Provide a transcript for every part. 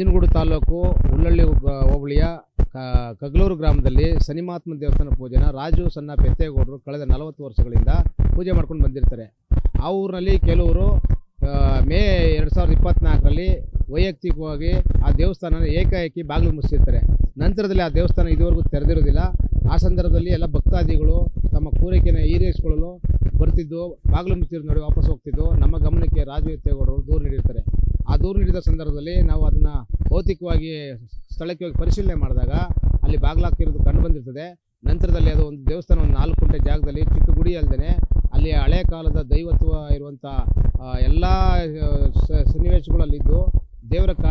ನಂಜನಗೂಡು ತಾಲೂಕು ಉಳ್ಳಳ್ಳಿ ಹೋಬ- ಹೋಬಳಿಯ ಕಗ್ಲೂರು ಗ್ರಾಮದಲ್ಲಿ ಶನಿಮಾತ್ಮ ದೇವಸ್ಥಾನ ಪೂಜೆನ ರಾಜು, ಸಣ್ಣ ಪೆತ್ತೇಗೌಡರು ಕಳೆದ ನಲವತ್ತು ವರ್ಷಗಳಿಂದ ಪೂಜೆ ಮಾಡ್ಕೊಂಡು ಬಂದಿರ್ತಾರೆ. ಆ ಊರಿನಲ್ಲಿ ಕೆಲವರು ಮೇ ಎರಡು ಸಾವಿರದ ಇಪ್ಪತ್ತ್ನಾಲ್ಕರಲ್ಲಿ ವೈಯಕ್ತಿಕವಾಗಿ ಆ ದೇವಸ್ಥಾನನ ಏಕಾಏಕಿ ಬಾಗಿಲು ಮುಚ್ಚಿರ್ತಾರೆ. ನಂತರದಲ್ಲಿ ಆ ದೇವಸ್ಥಾನ ಇದುವರೆಗೂ ತೆರೆದಿರೋದಿಲ್ಲ ಆ ಸಂದರ್ಭದಲ್ಲಿ ಎಲ್ಲ ಭಕ್ತಾದಿಗಳು ತಮ್ಮ ಕೋರಿಕೆನ ಈರೇರಿಸಿಕೊಳ್ಳಲು ಬರ್ತಿದ್ದು, ಬಾಗಿಲು ಮುಚ್ಚಿರೋ ನೋಡಿ ವಾಪಸ್ ಹೋಗ್ತಿದ್ದು. ನಮ್ಮ ಗಮನಕ್ಕೆ ರಾಜು ಎತ್ತೇಗೌಡರು ದೂರು ನೀಡಿರ್ತಾರೆ. ಆ ದೂರು ನೀಡಿದ ಸಂದರ್ಭದಲ್ಲಿ ನಾವು ಅದನ್ನು ಭೌತಿಕವಾಗಿ ಸ್ಥಳಕ್ಕೆ ಹೋಗಿ ಪರಿಶೀಲನೆ ಮಾಡಿದಾಗ ಅಲ್ಲಿ ಬಾಗಿಲಾಕಿರೋದು ಕಂಡು ಬಂದಿರ್ತದೆ. ನಂತರದಲ್ಲಿ ಅದು ಒಂದು ದೇವಸ್ಥಾನ ಒಂದು ನಾಲ್ಕು ಕುಂಟೆ ಜಾಗದಲ್ಲಿ ಚಿಕ್ಕ ಗುಡಿ ಅಲ್ಲದೆ ಅಲ್ಲಿ ಹಳೆ ಕಾಲದ ದೈವತ್ವ ಇರುವಂಥ ಎಲ್ಲ ಸನ್ನಿವೇಶಗಳಲ್ಲಿದ್ದು ದೇವರ ಕ,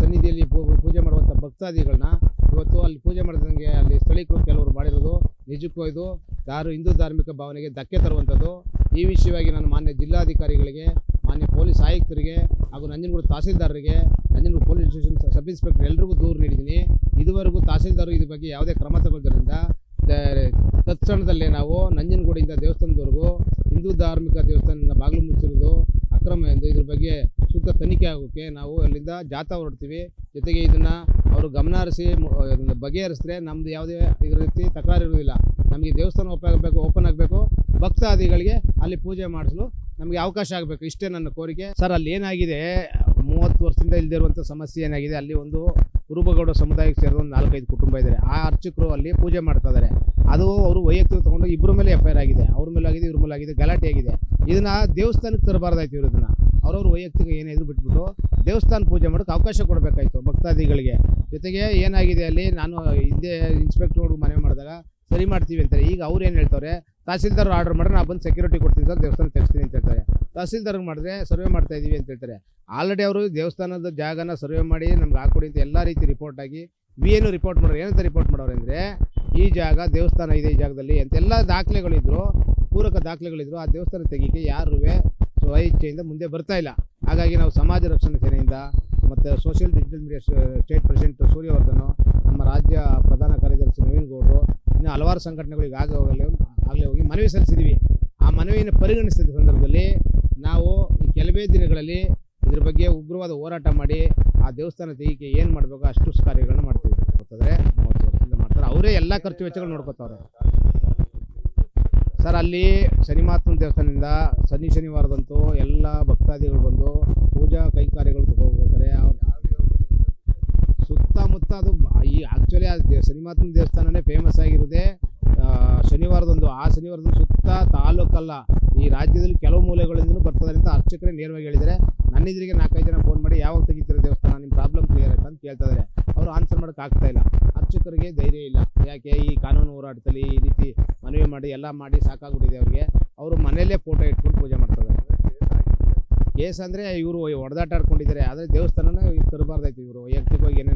ಸನ್ನಿಧಿಯಲ್ಲಿ ಪೂಜೆ ಮಾಡುವಂಥ ಭಕ್ತಾದಿಗಳನ್ನ ಇವತ್ತು ಅಲ್ಲಿ ಪೂಜೆ ಮಾಡಿದಂಗೆ ಅಲ್ಲಿ ಸ್ಥಳೀಕರು ಕೆಲವರು ಮಾಡಿರೋದು ನಿಜಕ್ಕೂ ಇದು ದಾರು, ಹಿಂದೂ ಧಾರ್ಮಿಕ ಭಾವನೆಗೆ ಧಕ್ಕೆ ತರುವಂಥದ್ದು ಈ ವಿಷಯವಾಗಿ ನಾನು ಮಾನ್ಯ ಜಿಲ್ಲಾಧಿಕಾರಿಗಳಿಗೆ ಮಾನ್ಯ ಪೊಲೀಸ್ ಆಯುಕ್ತರಿಗೆ ಹಾಗೂ Nanjangud ತಹಸೀಲ್ದಾರರಿಗೆ, Nanjangud police station sub inspector ಎಲ್ರಿಗೂ ದೂರು ನೀಡಿದ್ದೀನಿ. ಇದುವರೆಗೂ ತಹಸೀಲ್ದಾರ್ ಇದ್ರ ಬಗ್ಗೆ ಯಾವುದೇ ಕ್ರಮ ತಗೊಳ್ಳೋದ್ರಿಂದ ತತ್ಕ್ಷಣದಲ್ಲೇ ನಾವು ನಂಜನಗೂಡಿಂದ ದೇವಸ್ಥಾನದವರೆಗೂ ಹಿಂದೂ ಧಾರ್ಮಿಕ ದೇವಸ್ಥಾನದಿಂದ ಬಾಗಿಲು ಮುಚ್ಚಿರೋದು ಅಕ್ರಮ ಎಂದು ಇದ್ರ ಬಗ್ಗೆ ಸೂಕ್ತ ತನಿಖೆ ಆಗೋಕ್ಕೆ ನಾವು ಅಲ್ಲಿಂದ ಜಾಥಾ ಹೊರಡ್ತೀವಿ. ಜೊತೆಗೆ ಇದನ್ನು ಅವರು ಗಮನ ಹರಿಸಿ ಬಗೆಹರಿಸಿದ್ರೆ ನಮ್ಮದು ಯಾವುದೇ ಇದ್ರ ರೀತಿ ತಕರಾರು ಇರೋದಿಲ್ಲ ನಮಗೆ ದೇವಸ್ಥಾನ ಓಪನ್ ಆಗಬೇಕು ಓಪನ್ ಆಗಬೇಕು. ಭಕ್ತಾದಿಗಳಿಗೆ ಅಲ್ಲಿ ಪೂಜೆ ಮಾಡಿಸಲು ನಮಗೆ ಅವಕಾಶ ಆಗಬೇಕು, ಇಷ್ಟೇ ನನ್ನ ಕೋರಿಕೆ. ಸರ್, ಅಲ್ಲಿ ಏನಾಗಿದೆ? ಮೂವತ್ತು ವರ್ಷದಿಂದ ಇಲ್ಲದೆ ಇರುವಂಥ ಸಮಸ್ಯೆ ಏನಾಗಿದೆ? ಅಲ್ಲಿ ಒಂದು ಕುರುಬಗೌಡ ಸಮುದಾಯಕ್ಕೆ ಸೇರಿದ ಒಂದು ನಾಲ್ಕೈದು ಕುಟುಂಬ ಇದ್ದಾರೆ ಆ ಅರ್ಚಕರು ಅಲ್ಲಿ ಪೂಜೆ ಮಾಡ್ತಾ ಇದ್ದಾರೆ ಅದು ಅವರು ವೈಯಕ್ತಿಕ ತಗೊಂಡು ಇಬ್ಬರ ಮೇಲೆ ಎಫ್ ಐ ಆಗಿದೆ. ಅವ್ರ ಮೇಲೆ ಆಗಿದೆ, ಇವ್ರ ಮೇಲೆ ಆಗಿದೆ, ಗಲಾಟೆ ಆಗಿದೆ. ಇದನ್ನ ದೇವಸ್ಥಾನಕ್ಕೆ ತರಬಾರ್ದಾಯ್ತು ಇವ್ರು ಇದನ್ನ. ಅವ್ರವ್ರ ವೈಯಕ್ತಿಕ ಏನಿದ್ರು ಬಿಟ್ಬಿಟ್ಟು ದೇವಸ್ಥಾನ ಪೂಜೆ ಮಾಡೋಕೆ ಅವಕಾಶ ಕೊಡಬೇಕಾಯ್ತು ಭಕ್ತಾದಿಗಳಿಗೆ. ಜೊತೆಗೆ ಏನಾಗಿದೆ ಅಲ್ಲಿ ನಾನು ಹಿಂದೆ ಇನ್ಸ್ಪೆಕ್ಟರ್ ಮನವಿ ಮಾಡಿದಾಗ ಸರಿ ಮಾಡ್ತೀವಿ ಅಂತಾರೆ. ಈಗ ಅವ್ರು ಏನು ಹೇಳ್ತಾರೆ, ತಹಸೀಲ್ದಾರ್ ಆರ್ಡರ್ ಮಾಡಿದ್ರೆ ನಾವು ಬಂದು ಸೆಕ್ಯೂರಿಟಿ ಕೊಡ್ತೀನಿ ಸರ್ ದೇವಸ್ಥಾನ ತೆಗಿಸ್ತೀನಿ ಅಂತ ಹೇಳ್ತಾರೆ. ತಹಸೀಲ್ದಾರ್ ಮಾಡಿದ್ರೆ ಸರ್ವೆ ಮಾಡ್ತಾ ಇದೀವಿ ಅಂತ ಹೇಳ್ತಾರೆ. ಆಲ್ರೆಡಿ ಅವರು ದೇವಸ್ಥಾನದ ಜಾಗನ ಸರ್ವೆ ಮಾಡಿ ನಮ್ಗೆ ಹಾಕೊಡಿ ಅಂತ ಎಲ್ಲ ರೀತಿ ರಿಪೋರ್ಟ್ ಆಗಿ ವಿ ಏನು ರಿಪೋರ್ಟ್ ಮಾಡೋರು. ಏನಂತ ರಿಪೋರ್ಟ್ ಮಾಡೋರು ಅಂದರೆ, ಈ ಜಾಗ ದೇವಸ್ಥಾನ ಇದೆ ಈ ಜಾಗದಲ್ಲಿ ಅಂತ ಎಲ್ಲ ದಾಖಲೆಗಳಿದ್ರು, ಪೂರಕ ದಾಖಲೆಗಳಿದ್ರು, ಆ ದೇವಸ್ಥಾನ ತೆಗೀಕೆ ಯಾರೂ ಸ್ವಇಚ್ಛೆಯಿಂದ ಇಚ್ಛೆಯಿಂದ ಮುಂದೆ ಬರ್ತಾ ಇಲ್ಲ. ಹಾಗಾಗಿ ನಾವು ಸಮಾಜ ರಕ್ಷಣಾ ಸೇನೆಯಿಂದ ಮತ್ತು social digital media state president Suryavardhan, ನಮ್ಮ ರಾಜ್ಯ ಪ್ರಧಾನ ಕಾರ್ಯದರ್ಶಿ ನವೀನ್ ಗೌಡರು ಇನ್ನು ಹಲವಾರು ಸಂಘಟನೆಗಳಿಗೆ ಆಗ ಹೋಗಲಿ, ಆಗಲೇ ಹೋಗಿ ಮನವಿ ಸಲ್ಲಿಸಿದ್ವಿ. ಆ ಮನವಿಯನ್ನು ಪರಿಗಣಿಸಿದ ಸಂದರ್ಭದಲ್ಲಿ ನಾವು ಕೆಲವೇ ದಿನಗಳಲ್ಲಿ ಇದ್ರ ಬಗ್ಗೆ ಉಗ್ರವಾದ ಹೋರಾಟ ಮಾಡಿ ಆ ದೇವಸ್ಥಾನ ತೆಗಿಕೆ ಏನು ಮಾಡಬೇಕು, ಅಷ್ಟು ಕಾರ್ಯಗಳನ್ನ ಮಾಡ್ತೀವಿ. ಗೊತ್ತಾದರೆ ಮೂವತ್ತು ವರ್ಷದಿಂದ ಮಾಡ್ತಾರೆ. ಅವರೇ ಎಲ್ಲ ಖರ್ಚು ವೆಚ್ಚಗಳು ನೋಡ್ಕೊತಾವ್ರೆ. ಸರ್, ಅಲ್ಲಿ ಶನಿಮಾತ್ಮನ ದೇವಸ್ಥಾನದಿಂದ ಶನಿ ಶನಿವಾರದಂತೂ ಎಲ್ಲ ಭಕ್ತಾದಿಗಳು ಬಂದು ಪೂಜಾ ಕೈಕಾರ್ಯಗಳು ತಗೊಂಡ್ಬರ್ತಾರೆ ಅವ್ರು ಈ ಆ್ಯಕ್ಚುಲಿ ಆ ದೇವ ಶನಿಮಾತ್ಮನ ದೇವಸ್ಥಾನನೇ ಫೇಮಸ್ ಆಗಿರೋದೇ ಶನಿವಾರದಂದು. ಆ ಶನಿವಾರದ ಸುತ್ತ ತಾಲೂಕಲ್ಲ. ಈ ರಾಜ್ಯದಲ್ಲಿ ಕೆಲವು ಮೂಲೆಗಳಿಂದಲೂ ಬರ್ತದೆ ಅಂತ ಅರ್ಚಕರೇ ನೇರವಾಗಿ ಹೇಳಿದರೆ ನನ್ನ ನಾಲ್ಕೈದು ಜನ ಫೋನ್ ಮಾಡಿ, ಯಾವಾಗ ತೆಗಿತೀರ ದೇವಸ್ಥಾನ ನಿಮ್ಮ ಪ್ರಾಬ್ಲಮ್ ಕ್ಲಿಯರ್ ಆಯ್ತು ಅಂತ ಕೇಳ್ತಾ ಇದ್ದಾರೆ. ಅವರು ಆನ್ಸರ್ ಮಾಡೋಕೆ ಆಗ್ತಾ ಇಲ್ಲ. ಅರ್ಚಕರಿಗೆ ಧೈರ್ಯ ಇಲ್ಲ. ಯಾಕೆ ಈ ಕಾನೂನು ಹೋರಾಟದಲ್ಲಿ ಈ ರೀತಿ ಮನವಿ ಮಾಡಿ, ಎಲ್ಲ ಮಾಡಿ ಸಾಕಾಗ್ಬಿಟ್ಟಿದೆ ಅವರಿಗೆ. ಅವರು ಮನೆಯಲ್ಲೇ ಫೋಟೋ ಇಟ್ಕೊಂಡು ಪೂಜೆ ಮಾಡ್ತಾರೆ. ಕೇಸ್ ಅಂದರೆ ಇವರು ಹೊಡೆದಾಟ ಆಡ್ಕೊಂಡಿದ್ದಾರೆ. ಆದರೆ ದೇವಸ್ಥಾನನ ತರಬಾರ್ದಾಯ್ತು ಇವರು. ವೈಯಕ್ತಿಕವಾಗಿ ಅದನ್ನ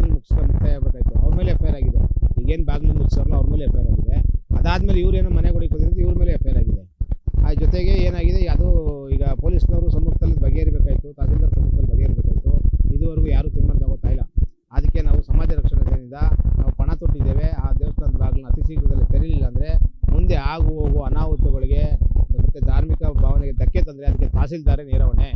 ಸ್ಟೇಷನ್ ಮುಗಿಸ್ಕೊಂಡು ಮುಕ್ತಾಯ ಆಗಬೇಕಾಯ್ತು. ಅವ್ರ ಮೇಲೆ ಎಫ್ ಐ ಆರ್ ಆಗಿದೆ. ಈಗೇನು ಬಾಗಿಲು ಮುಗಿಸೋರಲ್ಲ ಅವ್ರ ಮೇಲೆ ಎಫ್ ಐ ಆರ್ ಆಗಿದೆ. ಅದಾದ್ಮೇಲೆ ಇವ್ರೇನೋ ಮನೆ ಮನೆಗೆ ಬಂದಿದ್ದು ಇವ್ರ ಮೇಲೆ ಎಫ್ ಐ ಆರ್ ಆಗಿದೆ. ಆ ಜೊತೆಗೆ ಏನಾಗಿದೆ, ಅದು ಈಗ ಪೊಲೀಸ್ನವರು ಸಮ್ಮುಖದಲ್ಲಿ ಬಗೆಹರಿಬೇಕಾಯ್ತು, ತಹಸೀಲ್ದಾರ್ ಸಮ್ಮುಖದಲ್ಲಿ ಬಗೆಹರಿಬೇಕಾಯ್ತು. ಇದುವರೆಗೂ ಯಾರೂ ತೀರ್ಮಾನ ತಗೋತಾ ಇಲ್ಲ. ಅದಕ್ಕೆ ನಾವು ಸಮಾಜ ರಕ್ಷಣಾ ಸೇನೆಯಿಂದ ನಾವು ಪಣ ತೊಟ್ಟಿದ್ದೇವೆ. ಆ ದೇವಸ್ಥಾನದ ಬಾಗಿಲನ್ನು ಅತಿ ಶೀಘ್ರದಲ್ಲಿ ತೆರೀಲಿಲ್ಲ ಅಂದರೆ ಮುಂದೆ ಆಗು ಹೋಗುವ ಅನಾಹುತಗಳಿಗೆ ಮತ್ತು ಧಾರ್ಮಿಕ ಭಾವನೆಗೆ ಧಕ್ಕೆ ತಂದರೆ ಅದಕ್ಕೆ ತಹಸೀಲ್ದಾರೇ ನೇರ ಹೊಣೆ